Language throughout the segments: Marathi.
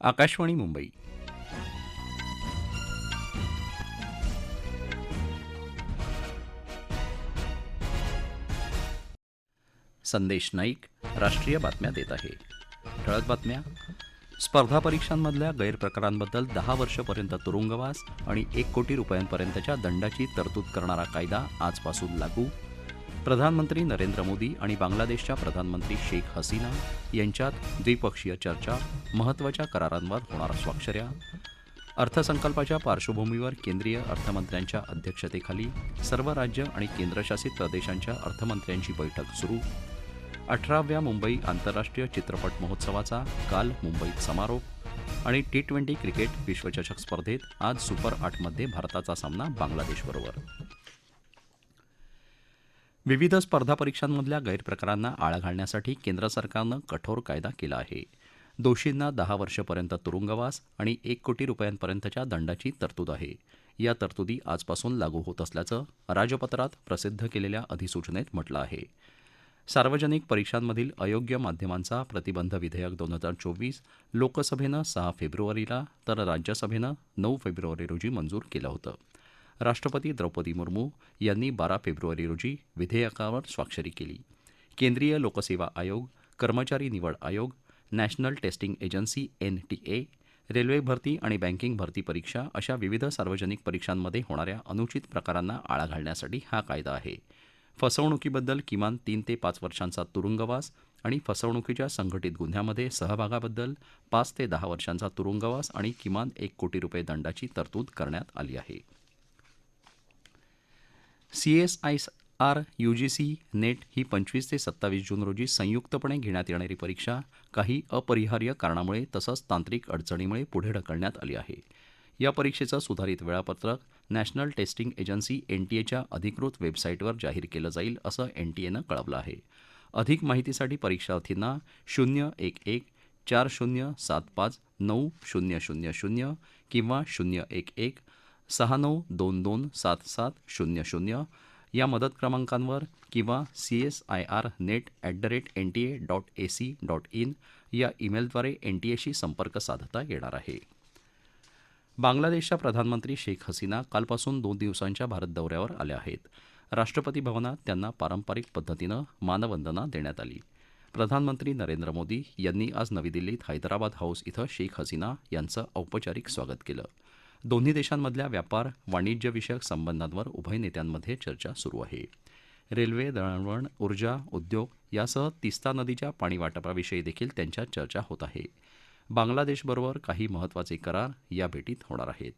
आकाशवाणी मुंबई. संदेश नाईक राष्ट्रीय बातम्या देत आहे. ठळक बातम्या. स्पर्धा परीक्षांमधल्या गैरप्रकारांबद्दल दहा वर्षपर्यंत तुरुंगवास आणि एक कोटी रुपयांपर्यंतच्या दंडाची तरतूद करणारा कायदा आजपासून लागू प्रधानमंत्री नरेंद्र मोदी आणि बांगलादेशच्या प्रधानमंत्री शेख हसीना यांच्यात द्विपक्षीय चर्चा महत्त्वाच्या करारांवर होणार स्वाक्षऱ्या अर्थसंकल्पाच्या पार्श्वभूमीवर केंद्रीय अर्थमंत्र्यांच्या अध्यक्षतेखाली सर्व राज्य आणि केंद्रशासित प्रदेशांच्या अर्थमंत्र्यांची बैठक सुरू. अठराव्या मुंबई आंतरराष्ट्रीय चित्रपट महोत्सवाचा काल मुंबईत समारोप आणि टी ट्वेंटी क्रिकेट विश्वचषक स्पर्धेत आज सुपर आठमध्ये भारताचा सामना बांगलादेशबरोबर विविध स्पर्धा परीक्षांमधल्या गैरप्रकारांना आळा घालण्यासाठी केंद्र सरकारनं कठोर कायदा केला आहे. दोषींना दहा वर्षपर्यंत तुरुंगवास आणि एक कोटी रुपयांपर्यंतच्या दंडाची तरतूद आहे. या तरतुदी आजपासून लागू होत असल्याचं राजपत्रात प्रसिद्ध केलेल्या अधिसूचनेत म्हटलं आहे. सार्वजनिक परीक्षांमधील अयोग्य माध्यमांचा प्रतिबंध विधेयक दोन हजार चोवीस लोकसभेनं सहा फेब्रुवारीला तर राज्यसभेनं नऊ फेब्रुवारी रोजी मंजूर केलं होतं. राष्ट्रपती द्रौपदी मुर्मू यांनी बारा फेब्रुवारी रोजी विधेयकावर स्वाक्षरी केली. केंद्रीय लोकसेवा आयोग कर्मचारी निवड आयोग National Testing Agency N T A railway भरती आणि बँकिंग भरती परीक्षा अशा विविध सार्वजनिक परीक्षांमध्ये होणाऱ्या अनुचित प्रकारांना आळा घालण्यासाठी हा कायदा आहे. फसवणुकीबद्दल किमान तीन ते पाच वर्षांचा तुरुंगवास आणि फसवणुकीच्या संघटित गुन्ह्यामध्ये सहभागाबद्दल पाच ते दहा वर्षांचा तुरुंगवास आणि किमान एक कोटी रुपये दंडाची तरतूद करण्यात आली आहे. सीएसआयआर यूजीसी नेट ही पंचवीस ते सत्तावीस जून रोजी संयुक्तपणे घेण्यात येणारी परीक्षा काही अपरिहार्य कारणामुळे तसंच तांत्रिक अडचणीमुळे पुढे ढकलण्यात आली आहे. या परीक्षेचं सुधारित वेळापत्रक नॅशनल टेस्टिंग एजन्सी एनटीएच्या अधिकृत वेबसाईटवर जाहीर केलं जाईल असं एनटीएनं कळवलं आहे. अधिक माहितीसाठी परीक्षार्थींना शून्य एक एक चार शून्य सात पाच नऊ शून्य शून्य शून्य किंवा शून्य एक एक सहा नऊ दोन दोन सात सात शून्य शून्य या मदत क्रमांकांवर किंवा C S I R NET at the rate N T A dot A C dot in या ईमेलद्वारे एन टी एशी संपर्क साधता येणार आहे. बांगलादेशच्या प्रधानमंत्री शेख हसीना कालपासून दोन दिवसांच्या भारत दौऱ्यावर आल्या आहेत. राष्ट्रपती भवनात त्यांना पारंपरिक पद्धतीनं मानवंदना देण्यात आली. प्रधानमंत्री नरेंद्र मोदी यांनी आज नवी दिल्लीत हैदराबाद हाऊस इथं शेख हसीना यांचं औपचारिक स्वागत केलं. दोन्ही देशांमधल्या व्यापार वाणिज्यविषयक संबंधांवर उभय नेत्यांमध्ये चर्चा सुरू आहे. रेल्वे दळणवळण ऊर्जा उद्योग यासह तिस्ता नदीच्या पाणी वाटपाविषयी देखील त्यांच्यात चर्चा होत आहे. बांगलादेशबरोबर काही महत्त्वाचे करार या भेटीत होणार आहेत.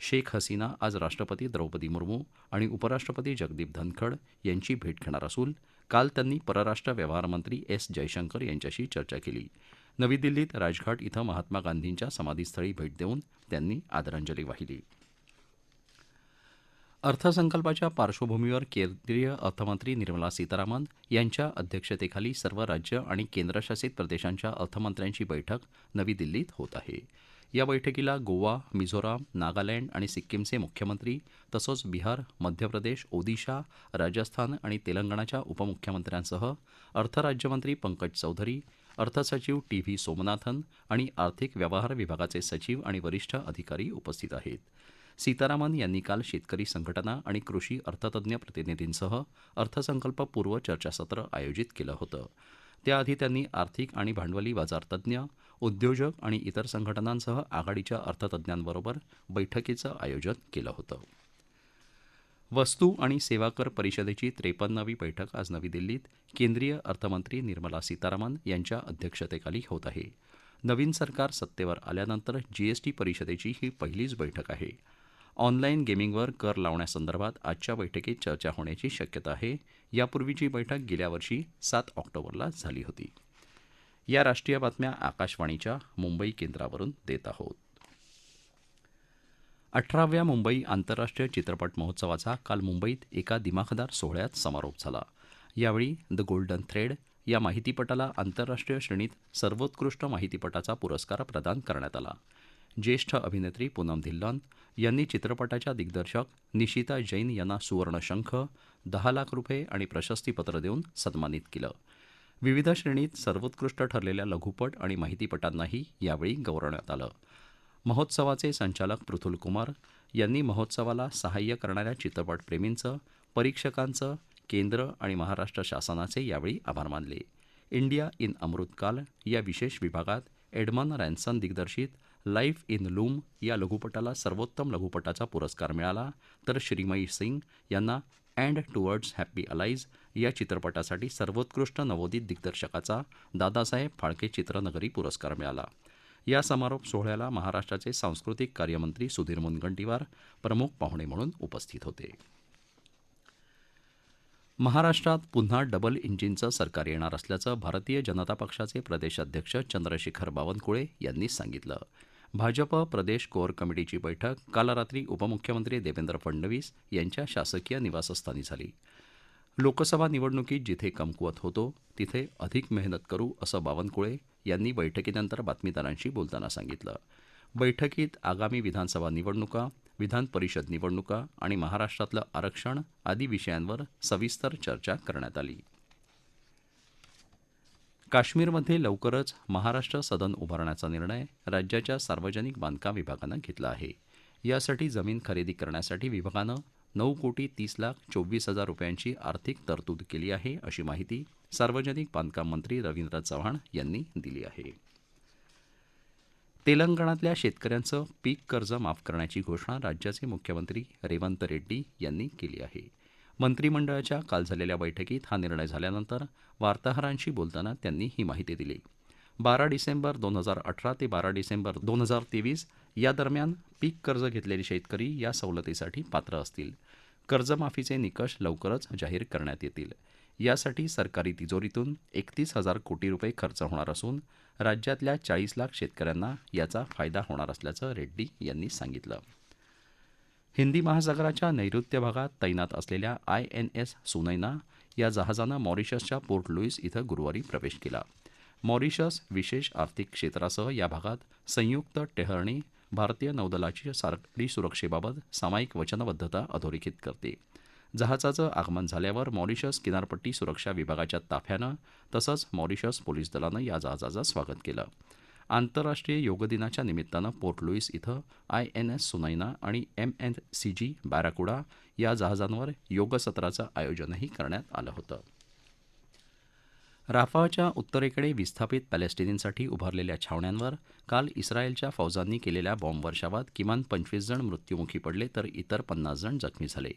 शेख हसीना आज राष्ट्रपती द्रौपदी मुर्मू आणि उपराष्ट्रपती जगदीप धनखड यांची भेट घेणार असून काल त्यांनी परराष्ट्र व्यवहारमंत्री एस जयशंकर यांच्याशी चर्चा केली. नवी दिल्लीत राजघाट इथं महात्मा गांधींच्या समाधीस्थळी भेट देऊन त्यांनी आदरांजली वाहिली. अर्थसंकल्पाच्या पार्श्वभूमीवर केंद्रीय अर्थमंत्री निर्मला सीतारामन यांच्या अध्यक्षतेखाली सर्व राज्य आणि केंद्रशासित प्रदेशांच्या अर्थमंत्र्यांची बैठक नवी दिल्लीत होत आहे. या बैठकीला गोवा मिझोराम नागालँड आणि सिक्कीमचे मुख्यमंत्री तसंच बिहार मध्य प्रदेश ओदिशा राजस्थान आणि तेलंगणाच्या उपमुख्यमंत्र्यांसह अर्थराज्यमंत्री पंकज चौधरी अर्थसचिव टी व्ही सोमनाथन आणि आर्थिक व्यवहार विभागाचे सचिव आणि वरिष्ठ अधिकारी उपस्थित आहेत. सीतारामन यांनी काल शेतकरी संघटना आणि कृषी अर्थतज्ञ प्रतिनिधींसह अर्थसंकल्पपूर्व चर्चासत्र आयोजित केलं होतं. त्याआधी त्यांनी आर्थिक आणि भांडवली बाजार तज्ज्ञ उद्योजक आणि इतर संघटनांसह आघाडीच्या अर्थतज्ज्ञांबरोबर बैठकीचं आयोजन केलं होतं. वस्तू आणि सेवा कर परिषदेची त्रेपन्नावी बैठक आज नवी दिल्लीत केंद्रीय अर्थमंत्री निर्मला सीतारामन यांच्या अध्यक्षतेखाली होत आहे. नवीन सरकार सत्तेवर आल्यानंतर जीएसटी परिषदेची ही पहिलीच बैठक आहे. ऑनलाईन गेमिंगवर कर लावण्यासंदर्भात आजच्या बैठकीत चर्चा होण्याची शक्यता आहे. यापूर्वीची बैठक गेल्या वर्षी सात ऑक्टोबरला झाली होती. या राष्ट्रीय बातम्या आकाशवाणीच्या मुंबई केंद्रावरून देत आहोत. अठराव्या मुंबई आंतरराष्ट्रीय चित्रपट महोत्सवाचा काल मुंबईत एका दिमाखदार सोहळ्यात समारोप झाला. यावेळी द गोल्डन थ्रेड या माहितीपटाला आंतरराष्ट्रीय श्रेणीत सर्वोत्कृष्ट माहितीपटाचा पुरस्कार प्रदान करण्यात आला. ज्येष्ठ अभिनेत्री पूनम धिल्लन यांनी चित्रपटाच्या दिग्दर्शक निशिता जैन यांना सुवर्णशंख दहा लाख रुपये आणि प्रशस्तीपत्र देऊन सन्मानित केलं. विविध श्रेणीत सर्वोत्कृष्ट ठरलेल्या लघुपट आणि माहितीपटांनाही यावेळी गौरवण्यात आलं. महोत्सवाचे संचालक पृथुल कुमार यांनी महोत्सवाला सहाय्य करणाऱ्या चित्रपटप्रेमींचं परीक्षकांचं केंद्र आणि महाराष्ट्र शासनाचे यावेळी आभार मानले. इंडिया इन अमृतकाल या विशेष विभागात एडमन रॅन्सन दिग्दर्शित लाईफ इन लूम या लघुपटाला सर्वोत्तम लघुपटाचा पुरस्कार मिळाला तर श्रीमयी सिंग यांना अँड टुवर्ड्स हॅप्पी अलाईज या चित्रपटासाठी सर्वोत्कृष्ट नवोदित दिग्दर्शकाचा दादासाहेब फाळके चित्रनगरी पुरस्कार मिळाला. या समारोप सोहळ्याला महाराष्ट्राचे सांस्कृतिक कार्यमंत्री सुधीर मुनगंटीवार प्रमुख पाहुणे म्हणून उपस्थित होते. महाराष्ट्रात पुन्हा डबल इंजिनचं सरकार येणार असल्याचं भारतीय जनता पक्षाचे प्रदेशाध्यक्ष चंद्रशेखर बावनकुळे यांनी सांगितलं. भाजप प्रदेश कोअर कमिटीची बैठक काल रात्री उपमुख्यमंत्री देवेंद्र फडणवीस यांच्या शासकीय निवासस्थानी झाली. लोकसभा निवडणुकीत जिथे कमकुवत होतो तिथे अधिक मेहनत करू असं बावनकुळे यांनी बैठकीनंतर बातमीदारांशी बोलताना सांगितलं. बैठकीत आगामी विधानसभा निवडणुका विधान परिषद निवडणुका आणि महाराष्ट्रातलं आरक्षण आदी विषयांवर सविस्तर चर्चा करण्यात आली. काश्मीरमध्ये लवकरच महाराष्ट्र सदन उभारण्याचा निर्णय राज्याच्या सार्वजनिक बांधकाम विभागानं घेतला आहे. यासाठी जमीन खरेदी करण्यासाठी विभागानं नऊ कोटी तीस लाख चोवीस हजार रुपयांची आर्थिक तरतूद केली आहे अशी माहिती सार्वजनिक बांधकाम मंत्री रवींद्र चव्हाण यांनी दिली आहे. तेलंगणातल्या शेतकऱ्यांचं पीक कर्ज माफ करण्याची घोषणा राज्याचे मुख्यमंत्री रेवंत रेड्डी यांनी केली आहे. मंत्रिमंडळाच्या काल झालेल्या बैठकीत हा निर्णय झाल्यानंतर वार्ताहरांशी बोलताना त्यांनी ही माहिती दिली. बारा डिसेंबर दोन हजार अठरा ते बारा डिसेंबर दोन हजार तेवीस या दरम्यान पीक कर्ज घेतलेले शेतकरी या सवलतीसाठी पात्र असतील. कर्जमाफीचे निकष लवकरच जाहीर करण्यात येतील. यासाठी सरकारी तिजोरीतून एकतीस हजार कोटी रुपये खर्च होणार असून राज्यातल्या चाळीस लाख शेतकऱ्यांना याचा फायदा होणार असल्याचं रेड्डी यांनी सांगितलं. हिंदी महासागराच्या नैऋत्य भागात तैनात असलेल्या आय एन एस सुनैना या जहाजानं मॉरिशसच्या पोर्ट लुईस इथं गुरुवारी प्रवेश केला. मॉरिशस विशेष आर्थिक क्षेत्रासह या भागात संयुक्त टेहरणी भारतीय नौदलाची सागरी सुरक्षेबाबत सामायिक वचनबद्धता अधोरेखित करते. जहाजाचं आगमन झाल्यावर मॉरिशस किनारपट्टी सुरक्षा विभागाच्या ताफ्यानं तसंच मॉरिशस पोलीस दलानं या जहाजाचं स्वागत केलं. आंतरराष्ट्रीय योग दिनाच्या निमित्तानं पोर्ट लुईस इथं आय एन एस सुनैना आणि M N C G Barracuda या जहाजांवर योग सत्राचं आयोजनही करण्यात आलं होतं. राफाच्या उत्तरेकडे विस्थापित पॅलेस्टिनींसाठी उभारलेल्या छावण्यांवर काल इस्रायलच्या फौजांनी केलेल्या बॉम्बवर्षावात किमान पंचवीस जण मृत्युमुखी पडले तर इतर पन्नास जण जखमी झाले.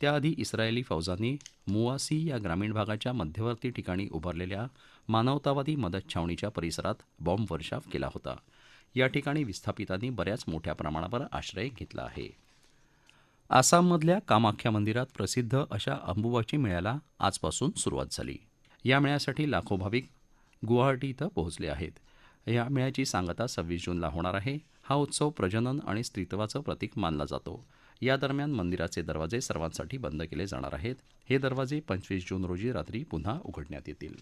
त्याआधी इस्रायली फौजांनी मुवासी या ग्रामीण भागाच्या मध्यवर्ती ठिकाणी उभारलेल्या मानवतावादी मदत छावणीच्या परिसरात बॉम्बवर्षाव केला होता. या ठिकाणी विस्थापितांनी बऱ्याच मोठ्या प्रमाणावर आश्रय घेतला आहे. आसाममधल्या कामाख्या मंदिरात प्रसिद्ध अशा अंबुबाची मेळ्याला आजपासून सुरुवात झाली. या मेळ्यासाठी लाखो भाविक गुवाहाटी इथं पोहोचले आहेत. या मेळ्याची सांगता सव्वीस जूनला होणार आहे. हा उत्सव प्रजनन आणि स्त्रीत्वाचं प्रतीक मानला जातो. या दरम्यान मंदिराचे दरवाजे सर्वांसाठी बंद केले जाणार आहेत. हे दरवाजे पंचवीस जून रोजी रात्री पुन्हा उघडण्यात येतील.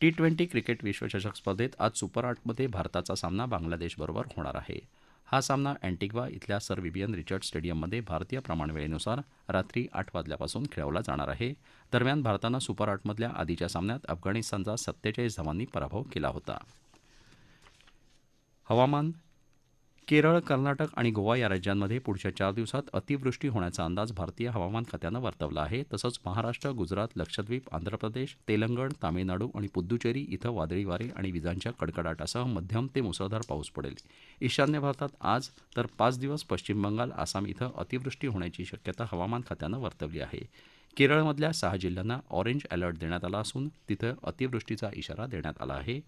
टी ट्वेंटी क्रिकेट विश्वचषक स्पर्धेत आज सुपर आठमध्ये भारताचा सामना बांगलादेशबरोबर होणार आहे. हा सामना अँटिग्वा इथल्या सर विबियन रिचर्ड स्टेडियममध्ये भारतीय प्रमाणवेळेनुसार रात्री आठ वाजल्यापासून खेळवला जाणार आहे. दरम्यान भारतानं सुपर आठमधल्या आधीच्या सामन्यात अफगाणिस्तानचा सत्तेचाळीस धावांनी पराभव केला होता. हवामान केरळ कर्नाटक आणि गोवा या राज्यांमध्ये पुढच्या चार दिवसात अतिवृष्टी होण्याचा अंदाज भारतीय हवामान खात्यानं वर्तवला आहे. तसंच महाराष्ट्र गुजरात लक्षद्वीप आंध्र प्रदेश तेलंगण तामिळनाडू आणि पुद्दुचेरी इथं वादळी वारे आणि विजांच्या कडकडाटासह मध्यम ते मुसळधार पाऊस पडेल. ईशान्य भारतात आज तर पाच दिवस पश्चिम बंगाल आसाम इथं अतिवृष्टी होण्याची शक्यता हवामान खात्यानं वर्तवली आहे. केरळमधल्या सहा जिल्ह्यांना ऑरेंज अलर्ट देण्यात आला असून तिथं अतिवृष्टीचा इशारा देण्यात आला आहे.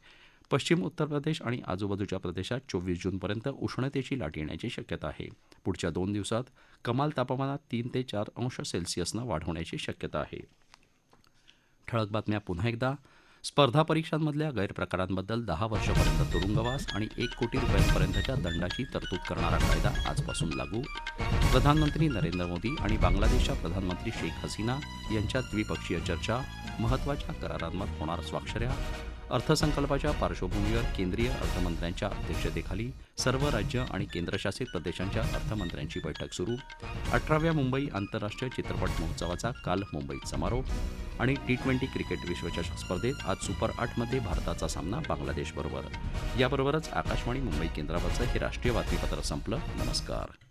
पश्चिम उत्तर प्रदेश आणि आजूबाजूच्या प्रदेशात चोवीस जूनपर्यंत उष्णतेची लाट येण्याची शक्यता आहे. पुढच्या दोन दिवसात कमाल तापमानात तीन ते चार अंश सेल्सिअसनं वाढ होण्याची शक्यता आहे. ठळक बातम्या पुन्हा एकदा. स्पर्धा परीक्षांमधल्या गैरप्रकारांबद्दल दहा वर्षापर्यंत तुरुंगवास आणि एक कोटी रुपयांपर्यंतच्या दंडाची तरतूद करणारा कायदा आजपासून लागू. प्रधानमंत्री नरेंद्र मोदी आणि बांगलादेशच्या प्रधानमंत्री शेख हसीना यांच्यात द्विपक्षीय चर्चा महत्त्वाच्या करारांवर होणार स्वाक्षऱ्या. अर्थसंकल्पाच्या पार्श्वभूमीवर केंद्रीय अर्थमंत्र्यांच्या अध्यक्षतेखाली सर्व राज्य आणि केंद्रशासित प्रदेशांच्या अर्थमंत्र्यांची बैठक सुरू. अठराव्या मुंबई आंतरराष्ट्रीय चित्रपट महोत्सवाचा काल मुंबईत समारोप आणि टी ट्वेंटी क्रिकेट विश्वचषक स्पर्धेत आज सुपर आठमध्ये भारताचा सामना बांगलादेशबरोबर. याबरोबरच आकाशवाणी मुंबई केंद्रावरचं हे राष्ट्रीय बातमीपत्र संपलं. नमस्कार.